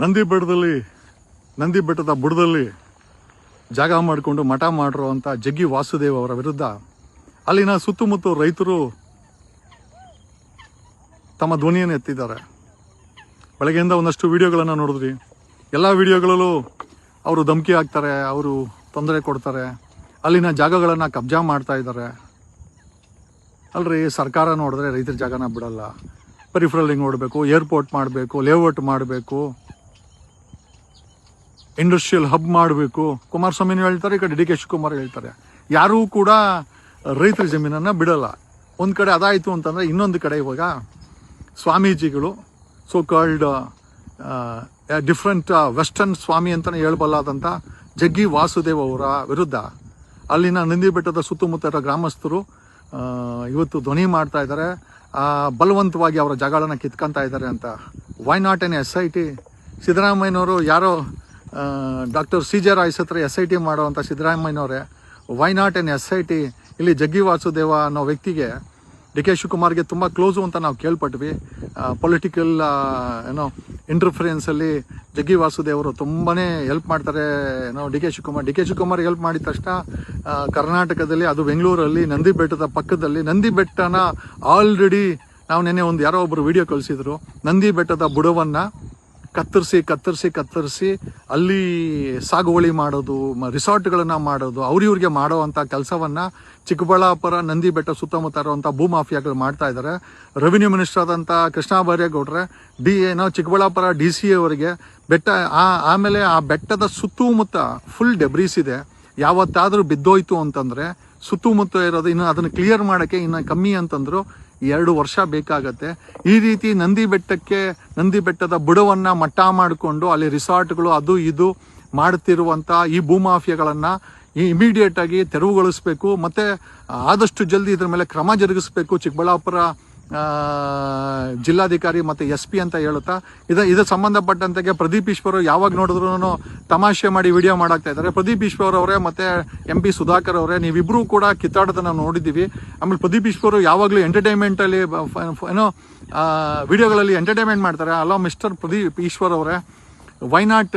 ನಂದಿ ಬೆಟ್ಟದಲ್ಲಿ, ನಂದಿ ಬೆಟ್ಟದ ಬುಡದಲ್ಲಿ ಜಾಗ ಮಾಡಿಕೊಂಡು ಮಠ ಮಾಡಿರುವಂಥ ಜಗ್ಗಿ ವಾಸುದೇವ್ ಅವರ ವಿರುದ್ಧ ಅಲ್ಲಿನ ಸುತ್ತಮುತ್ತ ರೈತರು ತಮ್ಮ ಧ್ವನಿಯನ್ನು ಎತ್ತಿದ್ದಾರೆ. ಬೆಳಗ್ಗೆಯಿಂದ ಒಂದಷ್ಟು ವಿಡಿಯೋಗಳನ್ನು ನೋಡಿದ್ರಿ. ಎಲ್ಲ ವಿಡಿಯೋಗಳಲ್ಲೂ ಅವರು ಧಮಕಿ ಹಾಕ್ತಾರೆ, ಅವರು ತೊಂದರೆ ಕೊಡ್ತಾರೆ. ಅಲ್ಲಿನ ಜಾಗಗಳನ್ನು ಕಬ್ಜಾ ಮಾಡ್ತಾ ಇದ್ದಾರೆ. ಅಲ್ರಿ, ಸರ್ಕಾರ ನೋಡಿದ್ರೆ ರೈತರ ಜಾಗನ ಬಿಡಲ್ಲ. ಪರಿಫ್ರಲ್ಲಿಂಗ್ ನೋಡಬೇಕು ಏರ್ಪೋರ್ಟ್ ಮಾಡಬೇಕು ಲೇಔಟ್ ಮಾಡಬೇಕು. ಇಂಡಸ್ಟ್ರಿಯಲ್ ಹಬ್ ಮಾಡಬೇಕು. ಕುಮಾರಸ್ವಾಮಿನೂ ಹೇಳ್ತಾರೆ, ಈ ಕಡೆ ಡಿ ಕೆ ಶಿವಕುಮಾರ್ ಹೇಳ್ತಾರೆ. ಯಾರೂ ಕೂಡ ರೈತರ ಜಮೀನನ್ನು ಬಿಡಲ್ಲ. ಒಂದು ಕಡೆ ಅದಾಯಿತು ಅಂತಂದರೆ ಇನ್ನೊಂದು ಕಡೆ ಇವಾಗ ಸ್ವಾಮೀಜಿಗಳು so called different western swami ಅಂತಲೇ ಹೇಳಬಲ್ಲಾದಂಥ ಜಗ್ಗಿ ವಾಸುದೇವ್ ಅವರ ವಿರುದ್ಧ ಅಲ್ಲಿನ ನಂದಿ ಬೆಟ್ಟದ ಸುತ್ತಮುತ್ತ ಗ್ರಾಮಸ್ಥರು ಇವತ್ತು ಧ್ವನಿ ಮಾಡ್ತಾ ಇದ್ದಾರೆ. ಬಲವಂತವಾಗಿ ಅವರ ಜಗಳನ್ನ ಕಿತ್ಕೊಂತ ಇದ್ದಾರೆ ಅಂತ. Why not N S I T ಸಿದ್ದರಾಮಯ್ಯನವರು ಯಾರೋ ಡಾಕ್ಟರ್ ಸಿ ಜೆ ರಾಯ್ಸ್ ಹತ್ರ ಎಸ್ ಐ ಟಿ ಮಾಡುವಂಥ ಸಿದ್ದರಾಮಯ್ಯನವರೇ why not N S I T? ಇಲ್ಲಿ ಜಗ್ಗಿ ವಾಸುದೇವ ಅನ್ನೋ ವ್ಯಕ್ತಿಗೆ ಡಿ ಕೆ ಶಿವಕುಮಾರ್ಗೆ ತುಂಬ ಕ್ಲೋಸು ಅಂತ ನಾವು ಕೇಳ್ಪಟ್ವಿ. ಪೊಲಿಟಿಕಲ್ ಏನೋ ಇಂಟರ್ಫರೆನ್ಸಲ್ಲಿ ಜಗ್ಗಿ ವಾಸುದೇವರು ತುಂಬಾ ಹೆಲ್ಪ್ ಮಾಡ್ತಾರೆ, ಏನೋ, D K Shivakumar. D K Shivakumar help ಮಾಡಿದ ತಕ್ಷಣ ಕರ್ನಾಟಕದಲ್ಲಿ, ಅದು ಬೆಂಗಳೂರಲ್ಲಿ ನಂದಿ ಬೆಟ್ಟದ ಪಕ್ಕದಲ್ಲಿ ನಂದಿ ಬೆಟ್ಟನ ಆಲ್ರೆಡಿ ನಾವು ನೆನ್ನೆ ಒಂದು ಯಾರೋ ಒಬ್ಬರು ವಿಡಿಯೋ ಕಳಿಸಿದ್ರು. ನಂದಿ ಬೆಟ್ಟದ ಬುಡವನ್ನು ಕತ್ತರಿಸಿ ಕತ್ತರಿಸಿ ಕತ್ತರಿಸಿ ಅಲ್ಲಿ ಸಾಗುವಳಿ ಮಾಡೋದು ರಿಸಾರ್ಟ್ಗಳನ್ನು ಮಾಡೋದು, ಅವ್ರಿವ್ರಿಗೆ ಮಾಡುವಂಥ ಕೆಲಸವನ್ನು ಚಿಕ್ಕಬಳ್ಳಾಪುರ ನಂದಿ ಬೆಟ್ಟ ಸುತ್ತಮುತ್ತ ಇರುವಂಥ ಭೂ ಮಾಫಿಯಾಗಳು ಮಾಡ್ತಾ ಇದ್ದಾರೆ ರೆವಿನ್ಯೂ ಮಿನಿಸ್ಟರ್ ಆದಂಥ ಕೃಷ್ಣ ಬೈರೇಗೌಡ್ರೆ ಡಿ, ಏನೋ ಚಿಕ್ಕಬಳ್ಳಾಪುರ ಡಿ ಸಿ ಅವರಿಗೆ ಬೆಟ್ಟ, ಆ, ಆಮೇಲೆ ಆ ಬೆಟ್ಟದ ಸುತ್ತಮುತ್ತ ಫುಲ್ ಡೆಬ್ರೀಸ್ ಇದೆ. ಯಾವತ್ತಾದರೂ ಬಿದ್ದೋಯ್ತು ಅಂತಂದರೆ ಸುತ್ತಮುತ್ತ ಇರೋದು ಇನ್ನು ಅದನ್ನು ಕ್ಲಿಯರ್ ಮಾಡೋಕ್ಕೆ ಇನ್ನು ಕಮ್ಮಿ ಅಂತಂದ್ರು ಎರಡು ವರ್ಷ ಬೇಕಾಗತ್ತೆ. ಈ ರೀತಿ ನಂದಿ ಬೆಟ್ಟಕ್ಕೆ, ನಂದಿ ಬೆಟ್ಟದ ಬುಡವನ್ನ ಮಟ್ಟ ಮಾಡಿಕೊಂಡು ಅಲ್ಲಿ ರಿಸಾರ್ಟ್ಗಳು ಅದು ಇದು ಮಾಡ್ತಿರುವಂತ ಈ ಭೂಮಾಫಿಯಾಗಳನ್ನ ಇಮಿಡಿಯೇಟ್ ಆಗಿ ತೆರವುಗೊಳಿಸಬೇಕು. ಮತ್ತೆ ಆದಷ್ಟು ಜಲ್ದಿ ಇದ್ರ ಮೇಲೆ ಕ್ರಮ ಜರುಗಿಸಬೇಕು. ಚಿಕ್ಕಬಳ್ಳಾಪುರ ಜಿಲ್ಲಾಧಿಕಾರಿ ಮತ್ತೆ ಎಸ್ ಪಿ ಅಂತ ಹೇಳುತ್ತಾ. ಇದು ಇದು ಸಂಬಂಧಪಟ್ಟಂತೆ ಪ್ರದೀಪ್ ಈಶ್ವರ್ ಯಾವಾಗ ನೋಡಿದ್ರು ತಮಾಷೆ ಮಾಡಿ ವಿಡಿಯೋ ಮಾಡಾಕ್ತಾ ಇದ್ದಾರೆ. ಪ್ರದೀಪ್ ಈಶ್ವರ್ ಅವರೇ ಮತ್ತೆ ಎಂ ಪಿ ಸುಧಾಕರ್ ಅವರೇ, ನೀವಿಬ್ರು ಕೂಡ ಕಿತ್ತಾಡೋದನ್ನ ನೋಡಿದ್ದೀವಿ. ಆಮೇಲೆ ಪ್ರದೀಪ್ ಈಶ್ವರ್ ಯಾವಾಗಲೂ ಎಂಟರ್ಟೈನ್ಮೆಂಟ್ ಅಲ್ಲಿ ಏನೋ ವಿಡಿಯೋಗಳಲ್ಲಿ ಎಂಟರ್ಟೈನ್ಮೆಂಟ್ ಮಾಡ್ತಾರೆ. ಅಲೋ, ಮಿಸ್ಟರ್ ಪ್ರದೀಪ್ ಈಶ್ವರ್ ಅವರೇ ವೈನಾಟ್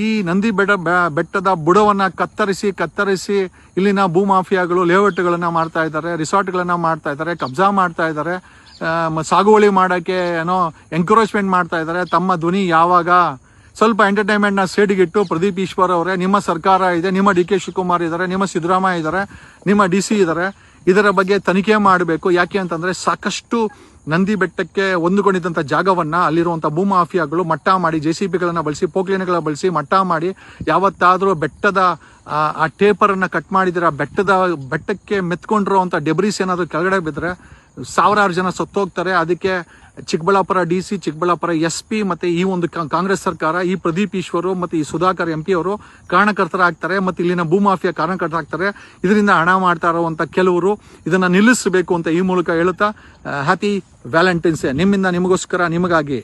ಈ ನಂದಿ ಬೆಟ್ಟ ಬೆಟ್ಟದ ಬುಡವನ್ನ ಕತ್ತರಿಸಿ ಕತ್ತರಿಸಿ ಇಲ್ಲಿನ ಭೂಮಾಫಿಯಾಗಳು ಲೇಔಟ್ಗಳನ್ನ ಮಾಡ್ತಾ ಇದ್ದಾರೆ, ರಿಸಾರ್ಟ್ಗಳನ್ನ ಮಾಡ್ತಾ ಇದ್ದಾರೆ, ಕಬ್ಜಾ ಮಾಡ್ತಾ ಇದ್ದಾರೆ ಸಾಗುವಳಿ ಮಾಡೋಕ್ಕೆ ಏನೋ ಎಂಕರೇಜ್ಮೆಂಟ್ ಮಾಡ್ತಾ ಇದ್ದಾರೆ. ತಮ್ಮ ಧ್ವನಿ ಯಾವಾಗ ಸ್ವಲ್ಪ ಎಂಟರ್ಟೈನ್ಮೆಂಟ್ನ ಸೇಡಿಗಿಟ್ಟು ಪ್ರದೀಪ್ ಈಶ್ವರ್ ಅವರೇ, ನಿಮ್ಮ ಸರ್ಕಾರ ಇದೆ, ನಿಮ್ಮ ಡಿ ಕೆ ಶಿವಕುಮಾರ್ ಇದ್ದಾರೆ ನಿಮ್ಮ ಸಿದ್ದರಾಮಯ್ಯ ಇದ್ದಾರೆ ನಿಮ್ಮ ಡಿ ಸಿ ಇದ್ದಾರೆ ಇದರ ಬಗ್ಗೆ ತನಿಖೆ ಮಾಡಬೇಕು. ಯಾಕೆ ಅಂತಂದ್ರೆ ಸಾಕಷ್ಟು ನಂದಿ ಬೆಟ್ಟಕ್ಕೆ ಹೊಂದಿಕೊಂಡಿದ್ದಂಥ ಜಾಗವನ್ನ ಅಲ್ಲಿರುವಂಥ ಭೂಮಾಫಿಯಾಗಳು ಮಟ್ಟ ಮಾಡಿ ಜೆ ಸಿ ಬಿಗಳನ್ನ ಬಳಸಿ ಪೋಕ್ಲೇನ್ಗಳ ಬಳಸಿ ಮಟ್ಟ ಮಾಡಿ ಯಾವತ್ತಾದರೂ ಬೆಟ್ಟದ ಆ, ಟೇಪರನ್ನು ಕಟ್ ಮಾಡಿದಿರ ಬೆಟ್ಟದ ಬೆಟ್ಟಕ್ಕೆ ಮೆತ್ಕೊಂಡಿರುವಂಥ ಡೆಬ್ರೀಸ್ ಏನಾದರೂ ಕೆಳಗಡೆ ಬಿದ್ದರೆ ಸಾವಿರಾರು ಜನ ಸತ್ತೋಗ್ತಾರೆ. ಅದಕ್ಕೆ Chikkaballapura D C Chikkaballapura S P ಮತ್ತೆ ಈ ಒಂದು ಕಾಂಗ್ರೆಸ್ ಸರ್ಕಾರ ಈ ಪ್ರದೀಪ್ ಈಶ್ವರು ಮತ್ತೆ ಈ ಸುಧಾಕರ್ ಎಂ ಪಿ ಅವರು ಕಾರಣಕರ್ತರಾಗ್ತಾರೆ ಮತ್ತೆ ಇಲ್ಲಿನ ಭೂಮಾಫಿಯಾ ಕಾರಣಕರ್ತರಾಗ್ತಾರೆ. ಇದರಿಂದ ಹಣ ಮಾಡ್ತಾ ಇರುವಂತ ಕೆಲವರು ಇದನ್ನ ನಿಲ್ಲಿಸಬೇಕು ಅಂತ ಈ ಮೂಲಕ ಹೇಳುತ್ತಾ ಹ್ಯಾಪಿ ವ್ಯಾಲೆಂಟೈನ್ಸ್ ನಿಮ್ಮಿಂದ ನಿಮಗೋಸ್ಕರ ನಿಮಗಾಗಿ.